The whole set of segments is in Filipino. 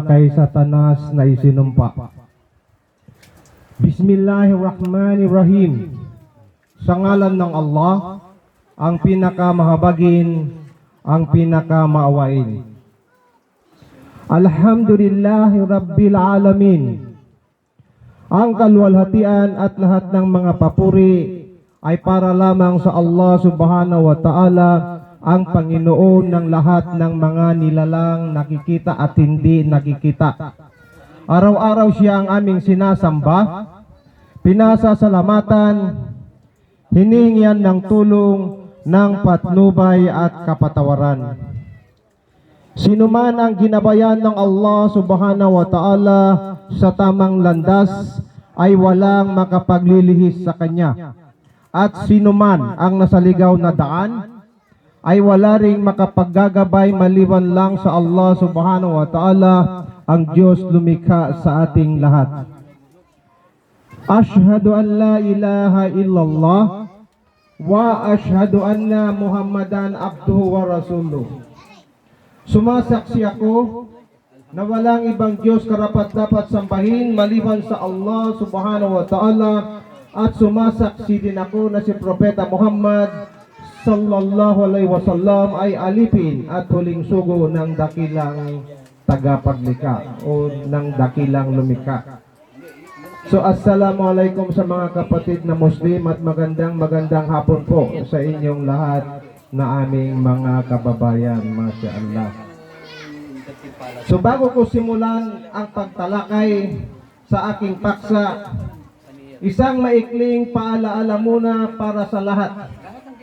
kay Satanas na isinumpa. Bismillahirrahmanirrahim. Sa ngalan ng Allah, ang pinakamahabagin, ang pinakamaawain. Alhamdulillahi Rabbil Alamin. Ang kalwalhatian at lahat ng mga papuri ay para lamang sa Allah Subhanahu wa Ta'ala ang Panginoon ng lahat ng mga nilalang nakikita at hindi nakikita. Araw-araw siya ang aming sinasamba, pinasasalamatan, hinihingian ng tulong ng patnubay at kapatawaran. Sino man ang ginabayan ng Allah subhanahu wa ta'ala sa tamang landas ay walang makapaglilihis sa kanya. At sino man ang nasaligaw na daan ay wala ring makapaggagabay maliban lang sa Allah subhanahu wa ta'ala ang Diyos lumikha sa ating lahat. Ashhadu an la ilaha illallah wa ashhadu anna Muhammadan abduhu wa rasuluh. Sumasaksi ako na walang ibang Diyos karapat dapat sambahin maliban sa Allah subhanahu wa ta'ala at sumasaksi din ako na si Propeta Muhammad sallallahu alaihi wasallam ay alipin at huling sugo ng dakilang tagapaglikha o ng dakilang lumikha. So assalamualaikum sa mga kapatid na Muslim at magandang magandang hapon po sa inyong lahat na aming mga kababayan, Masya Allah. So bago ko simulan ang pagtalakay sa aking paksa, isang maikling paalaala muna para sa lahat,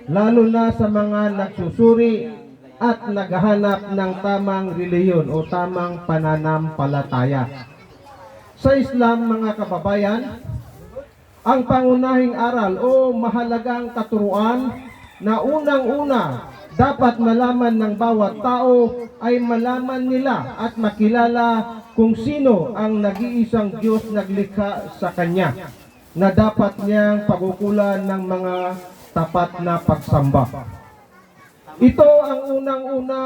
lalo na sa mga nagsusuri at naghahanap ng tamang reliyon o tamang pananampalataya. Sa Islam, mga kababayan, ang pangunahing aral o mahalagang katuruan na unang-una dapat malaman ng bawat tao ay malaman nila at makilala kung sino ang nag-iisang Diyos naglikha sa Kanya na dapat niyang pagukulan ng mga tapat na pagsamba. Ito ang unang-una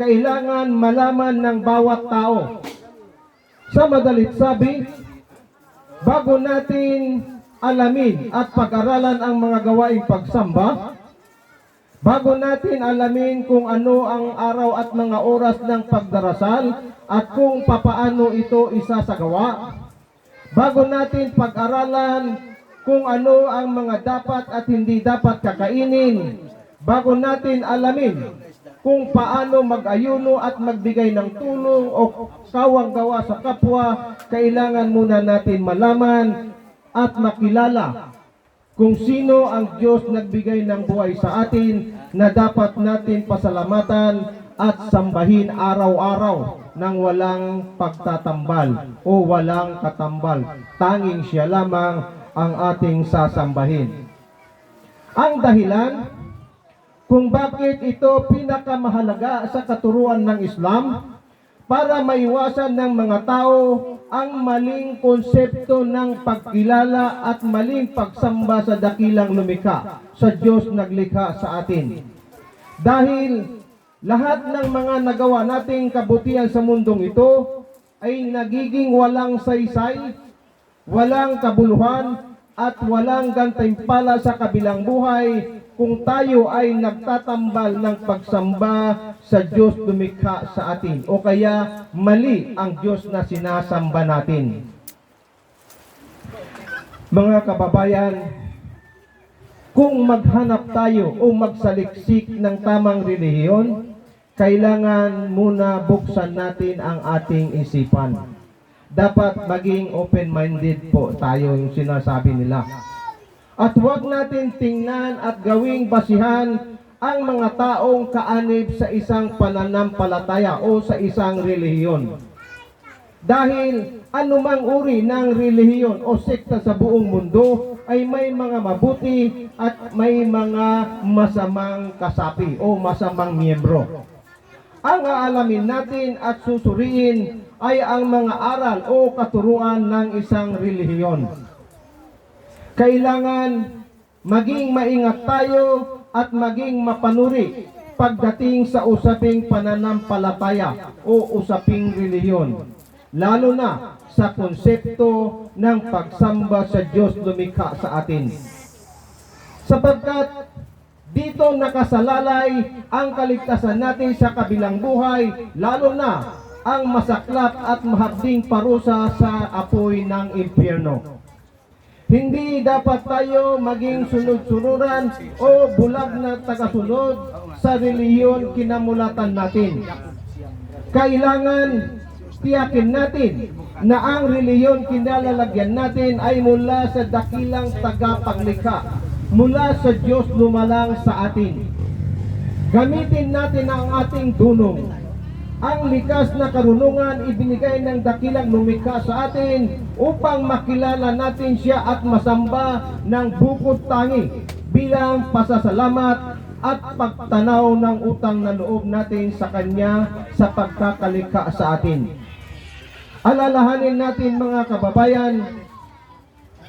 kailangan malaman ng bawat tao. Sa madalit sabi, bago natin alamin at pag-aralan ang mga gawaing pagsamba, bago natin alamin kung ano ang araw at mga oras ng pagdarasal at kung papaano ito isasagawa, bago natin pag-aralan kung ano ang mga dapat at hindi dapat kakainin, bago natin alamin kung paano mag-ayuno at magbigay ng tulong o kawang gawa sa kapwa, kailangan muna natin malaman at makilala kung sino ang Diyos nagbigay ng buhay sa atin na dapat natin pasalamatan at sambahin araw-araw ng walang pagtatambal o walang katambal. Tanging siya lamang ang ating sasambahin. Ang dahilan kung bakit ito pinakamahalaga sa katuruan ng Islam para maiwasan ng mga tao ang maling konsepto ng pagkilala at maling pagsamba sa dakilang lumikha sa Diyos naglikha sa atin. Dahil lahat ng mga nagawa nating kabutihan sa mundong ito ay nagiging walang saysay, walang kabuluhan, at walang gantimpala sa kabilang buhay kung tayo ay nagtatambal ng pagsamba sa Diyos lumikha sa atin o kaya mali ang Diyos na sinasamba natin. Mga kababayan, kung maghanap tayo o magsaliksik ng tamang relihiyon, kailangan muna buksan natin ang ating isipan. Dapat maging open-minded po tayo yung sinasabi nila. At huwag natin tingnan at gawing basihan ang mga taong kaanib sa isang pananampalataya o sa isang relihiyon. Dahil anumang uri ng relihiyon o sekta sa buong mundo ay may mga mabuti at may mga masamang kasapi o masamang miyembro. Ang aalamin natin at susuriin ay ang mga aral o katuruan ng isang relihiyon. Kailangan maging maingat tayo at maging mapanuri pagdating sa usaping pananampalataya o usaping reliyon, lalo na sa konsepto ng pagsamba sa Diyos lumikha sa atin. Sapagkat dito nakasalalay ang kaligtasan natin sa kabilang buhay, lalo na ang masaklap at mahabding parusa sa apoy ng impyerno. Hindi dapat tayo maging sunod-sunuran o bulag na tagasunod sa reliyon kinamulatan natin. Kailangan tiyakin natin na ang reliyon kinalalagyan natin ay mula sa dakilang tagapaglikha, mula sa Diyos lumalang sa atin. Gamitin natin ang ating dunong. Ang likas na karunungan ibinigay ng dakilang lumikha sa atin upang makilala natin siya at masamba ng bukod tangi bilang pasasalamat at pagtanaw ng utang na loob natin sa Kanya sa pagkakalikha sa atin. Alalahanin natin mga kababayan,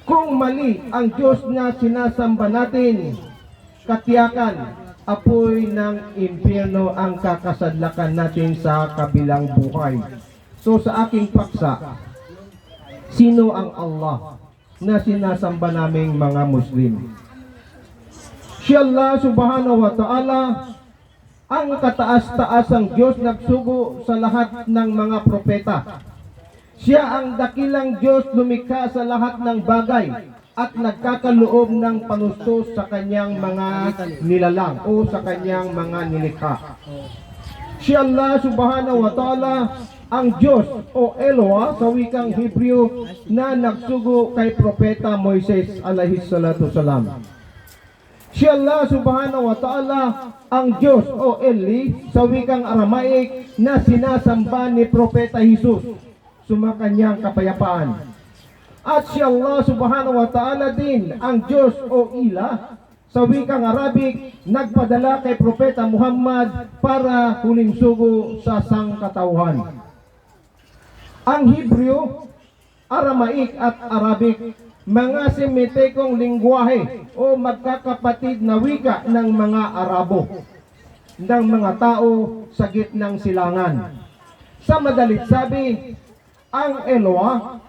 kung mali ang Diyos na sinasamba natin, katiyakan, apoy ng impyerno ang kakasadlakan natin sa kabilang buhay. So sa aking paksa, sino ang Allah na sinasamba naming mga Muslim? Si Allah subhanahu wa ta'ala ang kataas-taasang Diyos nagsugo sa lahat ng mga propeta. Siya ang dakilang Diyos lumikha sa lahat ng bagay at nagkakaloob ng panustos sa kanyang mga nilalang o sa kanyang mga nilikha. Si Allah subhanahu wa ta'ala ang Diyos o Eloah sa wikang Hebreo na nagsugo kay Propeta Moises alayhi salatu salam. Si Allah subhanahu wa ta'ala ang Diyos o Eli sa wikang Aramaic na sinasamba ni Propeta Jesus sumakanyang kapayapaan. At si Allah subhanahu wa ta'ala din ang Diyos o Ila sa wikang Arabic nagpadala kay Propeta Muhammad para huling sugo sa sangkatauhan. Ang Hebreo, Aramaic at Arabic, mga semitekong lingwahe o magkakapatid na wika ng mga Arabo, ng mga tao sa gitnang silangan. Sa madalit sabi, ang Eloah,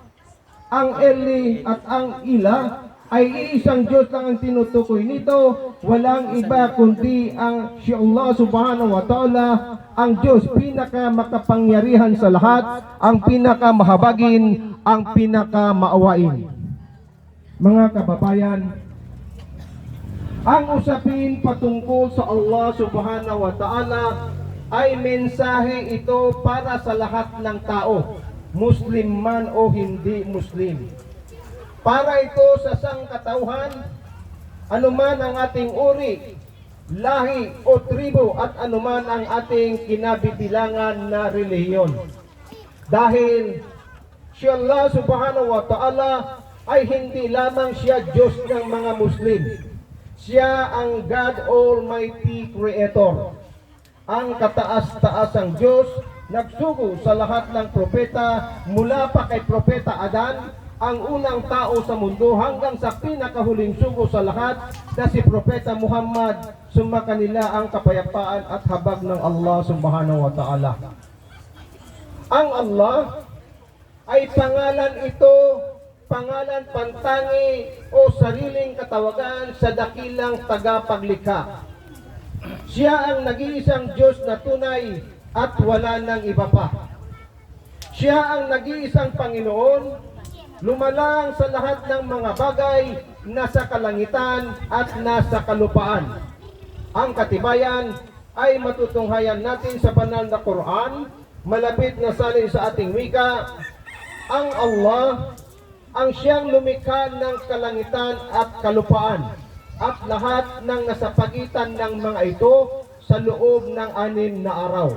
ang Eli at ang Ila ay isang Diyos lang ang tinutukoy nito. Walang iba kundi ang si Allah subhanahu wa ta'ala ang Diyos pinaka makapangyarihan sa lahat, ang pinaka mahabagin, ang pinaka maawain. Mga kababayan, ang usapin patungkol sa Allah subhanahu wa ta'ala ay mensahe ito para sa lahat ng tao, Muslim man o hindi Muslim. Para ito sa sangkatauhan, anuman ang ating uri, lahi o tribo at anuman ang ating kinabibilangan na relihiyon. Dahil si Allah subhanahu wa ta'ala ay hindi lamang siya Diyos ng mga Muslim. Siya ang God Almighty Creator. Ang kataas-taasang Diyos nagsugo sa lahat ng propeta mula pa kay propeta Adan ang unang tao sa mundo hanggang sa pinakahuling sugo sa lahat na si Propeta Muhammad sumakanila ang kapayapaan at habag ng Allah subhanahu wa ta'ala. Ang Allah ay pangalan ito, pangalan pantangi o sariling katawagan sa dakilang tagapaglikha. Siya ang nag-iisang Diyos na tunay at wala nang iba pa. Siya ang nag-iisang Panginoon, lumalang sa lahat ng mga bagay nasa kalangitan at nasa kalupaan. Ang katibayan ay matutunghayan natin sa banal na Quran, malapit na salin sa ating wika, ang Allah ang siyang lumikha ng kalangitan at kalupaan at lahat ng nasa pagitan ng mga ito sa loob ng anim na araw.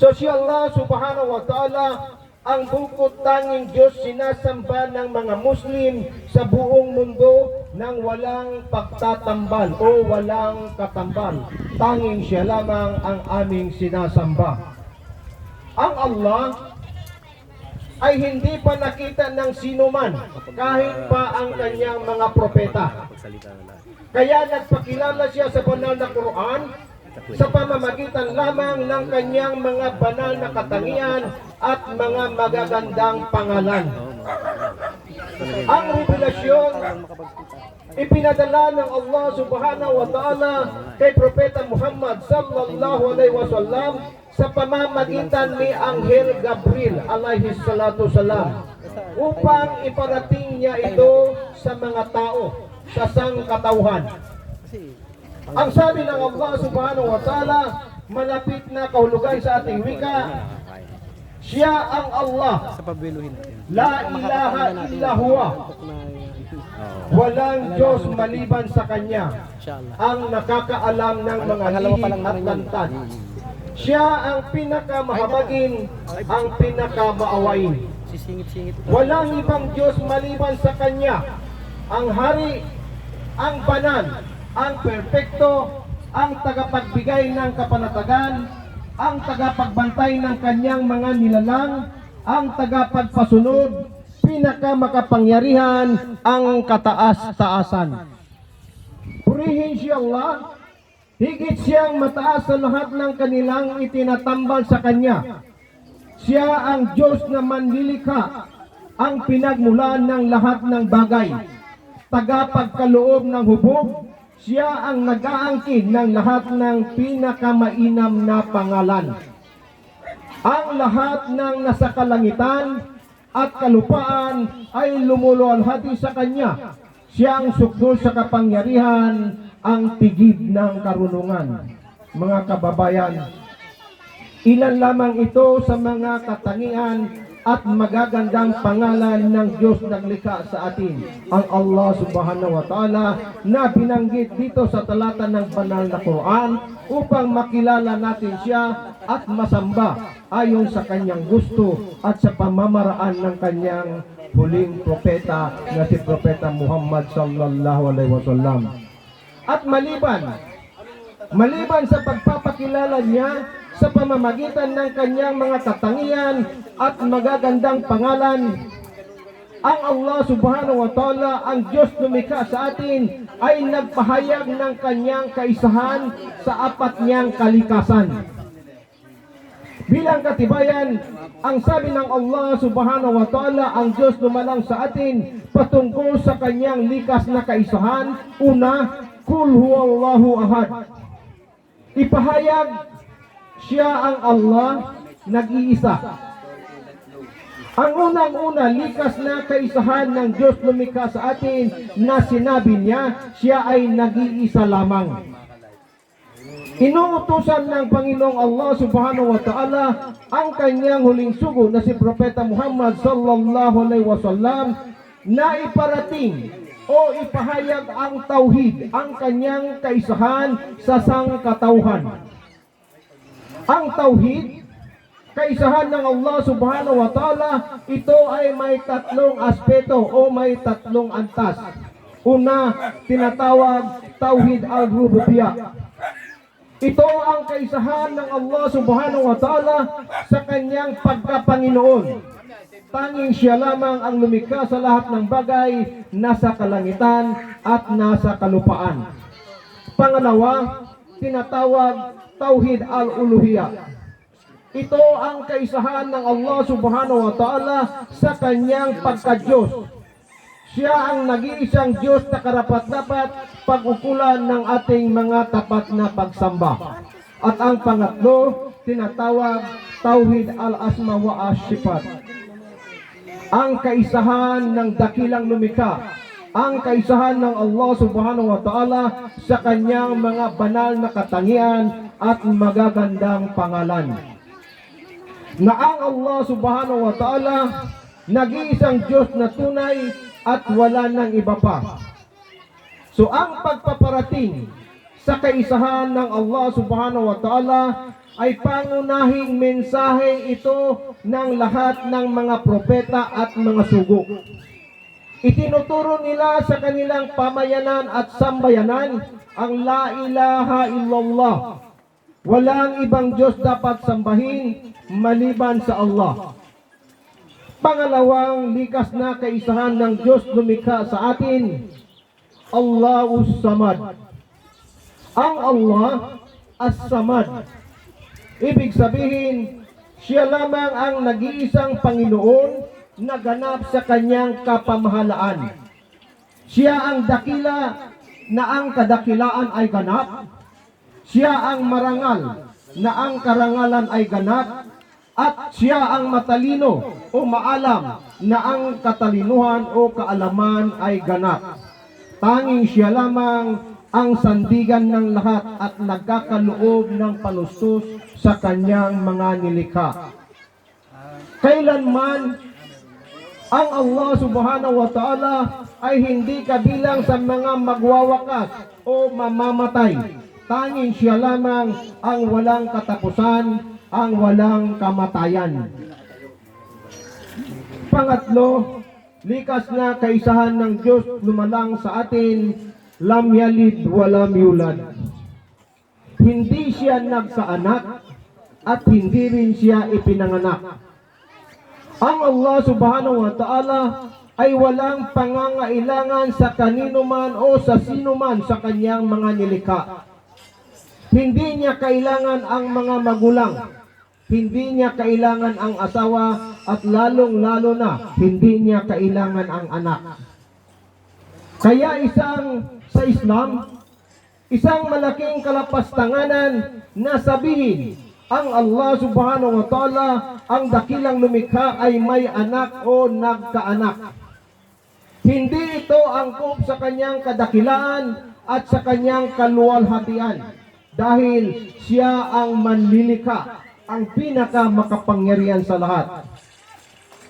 So si Allah subhanahu wa ta'ala ang bukod tanging Diyos sinasamba ng mga Muslim sa buong mundo nang walang pagtatambal o walang katambal. Tanging siya lamang ang aming sinasamba. Ang Allah ay hindi pa nakita ng sino man, kahit pa ang kanyang mga propeta. Kaya nagpakilala siya sa banal na Quran sa pamamagitan lamang ng kanyang mga banal na katangian at mga magagandang pangalan. Ang revelasyon ipinadala ng Allah subhanahu wa ta'ala kay Propeta Muhammad sallallahu alaihi wasallam sa pamamagitan ni Anghel Gabriel alaihi salatu salam upang iparating niya ito sa mga tao sa sangkatauhan. Ang sabi ng Allah subhanahu wa ta'ala, malapit na kahulugan sa ating wika, siya ang Allah, la ilaha illa huwa, walang Diyos maliban sa Kanya, ang nakakaalam ng mga lihim at lantad. Siya ang pinakamahabagin, ang pinakamaawain. Walang ibang Diyos maliban sa Kanya. Ang hari, ang banal, ang perpekto, ang tagapagbigay ng kapanatagan, ang tagapagbantay ng kanyang mga nilalang, ang tagapagpasunod, pinakamakapangyarihan, ang kataas-taasan. Purihin siya Allah, higit siyang mataas sa lahat ng kanilang itinatambal sa Kanya. Siya ang Diyos na manlilikha, ang pinagmulan ng lahat ng bagay. Tagapagkaloob ng hubog, siya ang nag-aangkin ng lahat ng pinakamainam na pangalan. Ang lahat ng nasa kalangitan at kalupaan ay lumulualhati sa Kanya. Siya ang sukdol sa kapangyarihan, ang tigib ng karunungan. Mga kababayan, Ilan lamang ito sa mga katangian at magagandang pangalan ng Diyos naglikha sa atin, ang Allah subhanahu wa ta'ala na binanggit dito sa talata ng banal na Quran upang makilala natin siya at masamba ayon sa kanyang gusto at sa pamamaraan ng kanyang huling propeta na si Propeta Muhammad sallallahu alaihi wasallam. At maliban Maliban sa pagpapakilala niya sa pamamagitan ng kanyang mga katangian at magagandang pangalan, ang Allah subhanahu wa ta'ala, ang Diyos lumikha sa atin, ay nagpahayag ng kanyang kaisahan sa apat niyang kalikasan. Bilang katibayan, ang sabi ng Allah subhanahu wa ta'ala, ang Diyos lumalang sa atin patungkol sa kanyang likas na kaisahan. Una, Kul huwallahu ahad. Ipahayag siya ang Allah nag-iisa. Ang unang-una, likas na kaisahan ng Diyos lumikha sa atin na sinabi niya, siya ay nag-iisa lamang. Inuutusan ng Panginoong Allah subhanahu wa ta'ala ang kanyang huling sugo na si Propeta Muhammad sallallahu alaihi wasallam na iparating o ipahayag ang tauhid, ang kanyang kaisahan sa sangkatauhan. Ang tauhid, kaisahan ng Allah subhanahu wa ta'ala, ito ay may tatlong aspeto o may tatlong antas. Una, tinatawag tauhid al-rububiyah. Ito ang kaisahan ng Allah subhanahu wa ta'ala sa kanyang pagkapanginoon. Tanging siya lamang ang lumikha sa lahat ng bagay nasa kalangitan at nasa kalupaan. Pangalawa, tinatawag Tauhid al-Uluhiyah. Ito ang kaisahan ng Allah subhanahu wa ta'ala sa kanyang pagkadyos. Siya ang nag-iisang Diyos na karapat-dapat pag-ukulan ng ating mga tapat na pagsamba. At ang pangatlo, tinatawag Tauhid al-Asma wa Ashifat. Ang kaisahan ng dakilang lumikha, ang kaisahan ng Allah subhanahu wa ta'ala sa kanyang mga banal na katangian at magagandang pangalan na ang Allah subhanahu wa ta'ala nag-iisang Diyos na tunay at wala nang iba pa. So ang pagpaparating sa kaisahan ng Allah subhanahu wa ta'ala ay pangunahing mensahe ito ng lahat ng mga propeta at mga sugo. Itinuturo nila sa kanilang pamayanan at sambayanan ang La ilaha illallah. Walang ibang Diyos dapat sambahin maliban sa Allah. Pangalawang likas na kaisahan ng Diyos lumikha sa atin, Allahu Samad. Ang Allah As-Samad. Ibig sabihin, siya lamang ang nag-iisang Panginoon na ganap sa kanyang kapamahalaan. Siya ang dakila na ang kadakilaan ay ganap. Siya ang marangal na ang karangalan ay ganap. At siya ang matalino o maalam na ang katalinuhan o kaalaman ay ganap. Tanging siya lamang ang sandigan ng lahat at nagkakaloob ng panustos sa kanyang mga nilikha. Kailanman ang Allah subhanahu wa ta'ala ay hindi kabilang sa mga magwawakas o mamamatay. Tanging siya lamang ang walang katapusan, ang walang kamatayan. Pangatlo, likas na kaisahan ng Diyos lumalang sa atin, lam yalid walam yulad. Hindi siya nagsaanak at hindi rin siya ipinanganak. Ang Allah subhanahu wa ta'ala ay walang pangangailangan sa kanino man o sa sino man sa kanyang mga nilikha. Hindi niya kailangan ang mga magulang. Hindi niya kailangan ang asawa at lalong-lalo na hindi niya kailangan ang anak. Kaya isang sa Islam, isang malaking kalapastanganan na sabihin ang Allah subhanahu wa ta'ala ang dakilang lumikha ay may anak o nagkaanak. Hindi ito angkop sa kanyang kadakilaan at sa kanyang kaluwalhatian dahil siya ang manlilikha, ang pinaka makapangyarihan sa lahat.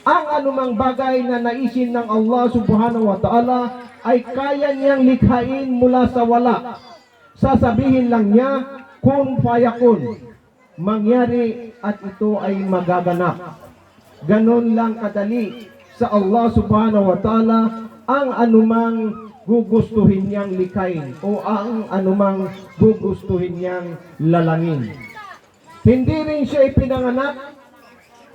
Ang anumang bagay na naisin ng Allah subhanahu wa ta'ala ay kaya niyang likhain mula sa wala. Sasabihin lang niya, kun fayakun. Mangyari at ito ay magaganap. Ganon lang kadali sa Allah subhanahu wa ta'ala ang anumang gugustuhin niyang likhain o ang anumang gugustuhin niyang lalangin. Hindi rin siya ipinanganak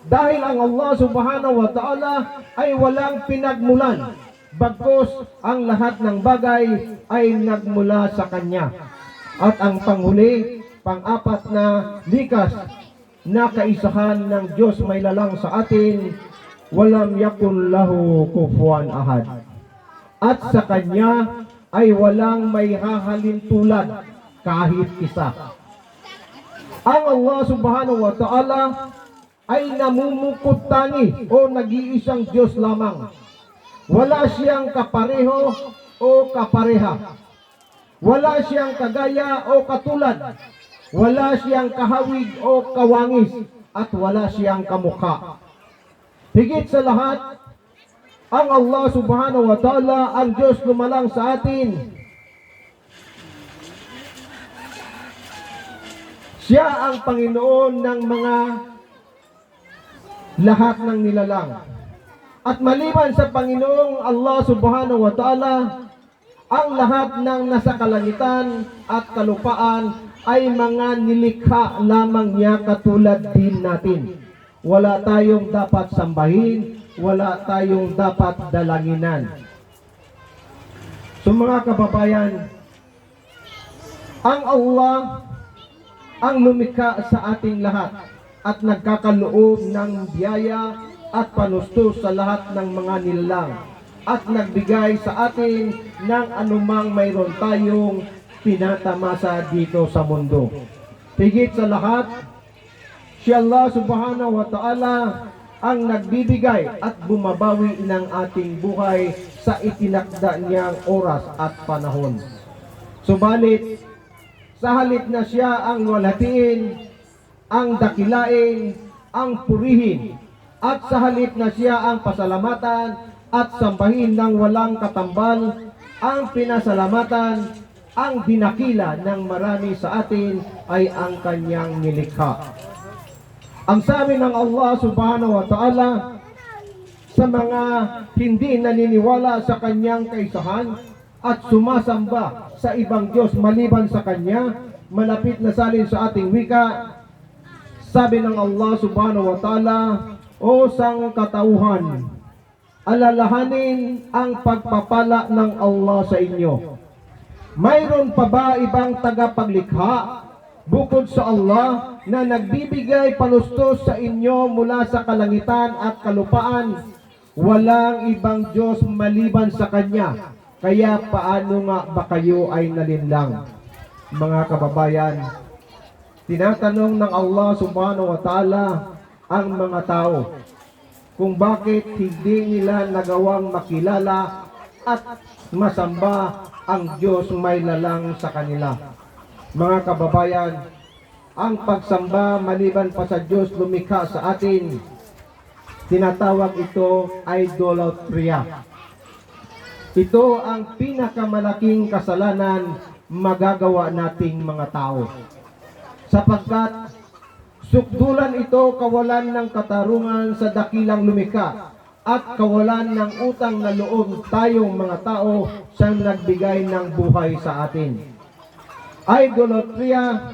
dahil ang Allah subhanahu wa ta'ala ay walang pinagmulan. Bagkos ang lahat ng bagay ay nagmula sa Kanya. At ang panghuli, pang-apat na likas na kaisahan ng Diyos may lalang sa atin, walam yakun lahu kufuan ahad. At sa Kanya ay walang may hahalin tulad kahit isa. Ang Allah subhanahu wa ta'ala ay namumukod tangi o nag-iisang Diyos lamang. Wala siyang kapareho o kapareha. Wala siyang kagaya o katulad. Wala siyang kahawig o kawangis. At wala siyang kamukha. Higit sa lahat, ang Allah subhanahu wa ta'ala, ang Diyos lumalang sa atin. Siya ang Panginoon ng mga lahat ng nilalang. At maliban sa Panginoong Allah subhanahu wa ta'ala, ang lahat ng nasa kalangitan at kalupaan ay mga nilikha lamang niya katulad din natin. Wala tayong dapat sambahin, wala tayong dapat dalanginan. So mga kababayan, ang Allah ang lumikha sa ating lahat at nagkakaloob ng biyaya at panustos sa lahat ng mga nilalang at nagbigay sa atin ng anumang mayroon tayong pinatamasa dito sa mundo. Higit sa lahat, si Allah subhanahu wa ta'ala ang nagbibigay at bumabawi ng ating buhay sa itinakda niyang oras at panahon. Subalit, sa halip na siya ang walatiin, ang dakilain, ang purihin, at sa halip na siya ang pasalamatan at sambahin ng walang katambal, ang pinasalamatan, ang dinakila ng marami sa atin ay ang kanyang nilikha. Ang sabi ng Allah subhanahu wa ta'ala sa mga hindi naniniwala sa kanyang kaisahan at sumasamba sa ibang Diyos maliban sa kanya, malapit na salin sa ating wika, sabi ng Allah subhanahu wa ta'ala, o sang katauhan, alalahanin ang pagpapala ng Allah sa inyo. Mayroon pa ba ibang tagapaglikha bukod sa Allah na nagbibigay panustos sa inyo mula sa kalangitan at kalupaan? Walang ibang Diyos maliban sa Kanya. Kaya paano nga ba kayo ay nalinlang? Mga kababayan, tinatanong ng Allah subhanahu wa ta'ala ang mga tao kung bakit hindi nila nagawang makilala at masamba ang Diyos may lalang sa kanila. Mga kababayan, ang pagsamba maliban pa sa Diyos lumikha sa atin, tinatawag ito idolatria. Ito ang pinakamalaking kasalanan magagawa nating mga tao. Sapagkat sukdulan ito kawalan ng katarungan sa dakilang lumika at kawalan ng utang na loob tayong mga tao sa nagbigay ng buhay sa atin. Idolatria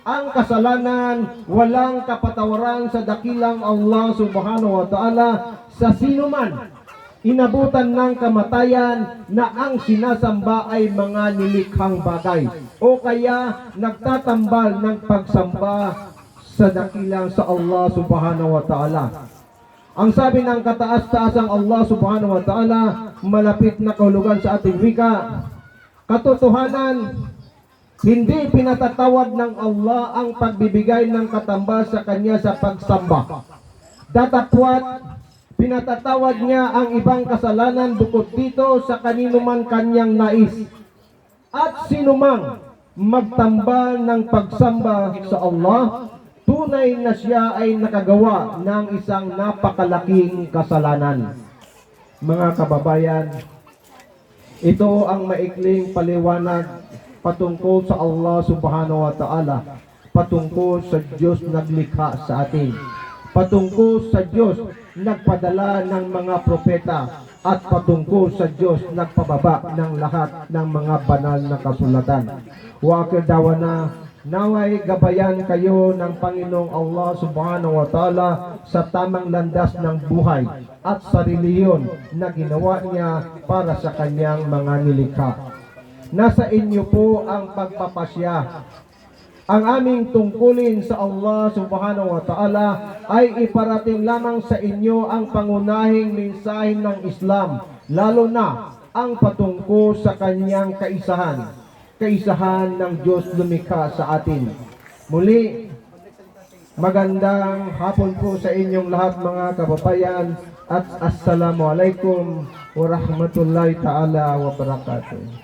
ang kasalanan walang kapatawaran sa dakilang Allah subhanahu wa ta'ala sa sino man inabutan ng kamatayan na ang sinasamba ay mga nilikhang bagay o kaya nagtatambal ng pagsamba sa dakilang sa Allah subhanahu wa ta'ala. Ang sabi ng kataas-taasang Allah subhanahu wa ta'ala, malapit na kahulugan sa ating wika, katotohanan, hindi pinatatawad ng Allah ang pagbibigay ng katambal sa kanya sa pagsamba. Datapwat, pinatatawad niya ang ibang kasalanan bukod dito sa kanino man kanyang nais. At sinumang magtambal ng pagsamba sa Allah, tunay na siya ay nakagawa ng isang napakalaking kasalanan. Mga kababayan, ito ang maikling paliwanag patungkol sa Allah subhanahu wa ta'ala, patungkol sa Diyos naglikha sa atin, patungkol sa Diyos nagpadala ng mga propeta, at patungkol sa Diyos nagpababa ng lahat ng mga banal na kasulatan. Wakil dawa na Naway gabayan kayo ng Panginoong Allah subhanahu wa ta'ala sa tamang landas ng buhay at sa reliyon na ginawa niya para sa kanyang mga nilikha. Nasa inyo po ang pagpapasya. Ang aming tungkulin sa Allah subhanahu wa ta'ala ay iparating lamang sa inyo ang pangunahing mensahe ng Islam, lalo na ang patungkol sa kanyang kaisahan kaisahan ng Diyos lumikha sa atin. Muli, magandang hapon po sa inyong lahat mga kababayan at assalamu alaikum wa rahmatullahi ta'ala wa barakatuh.